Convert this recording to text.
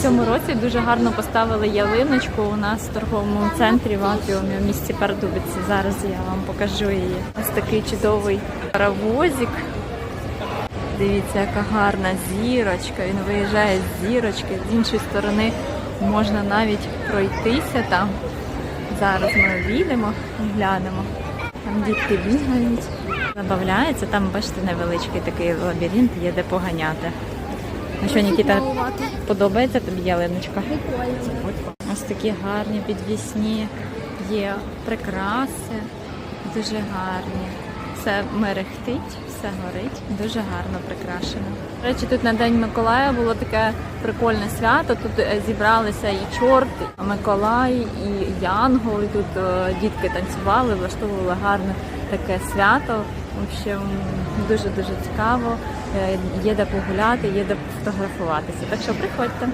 В цьому році дуже гарно поставили ялиночку у нас в торговому центрі в Апіумі в місті Пардубиці. Зараз я вам покажу її. Ось такий чудовий паровозик. Дивіться, яка гарна зірочка. Він виїжджає з зірочки. З іншої сторони можна навіть пройтися там. Зараз ми обійдемо і глянемо. Там дітки бігають, забавляються. Там, бачите, невеличкий такий лабіринт, є де поганяти. Ну що, Нікіта, подобається тобі ялиночка? Ось такі гарні підвісні є прикраси, дуже гарні. Все мерехтить, все горить, дуже гарно прикрашено. До речі, тут на День Миколая було таке прикольне свято. Тут е, зібралися і чорт, і Миколай, і Янгол. І тут е, дітки танцювали, влаштовували гарне таке свято. В общем, дуже дуже цікаво. Е, Є де погуляти, є де фотографуватися. Так що приходьте.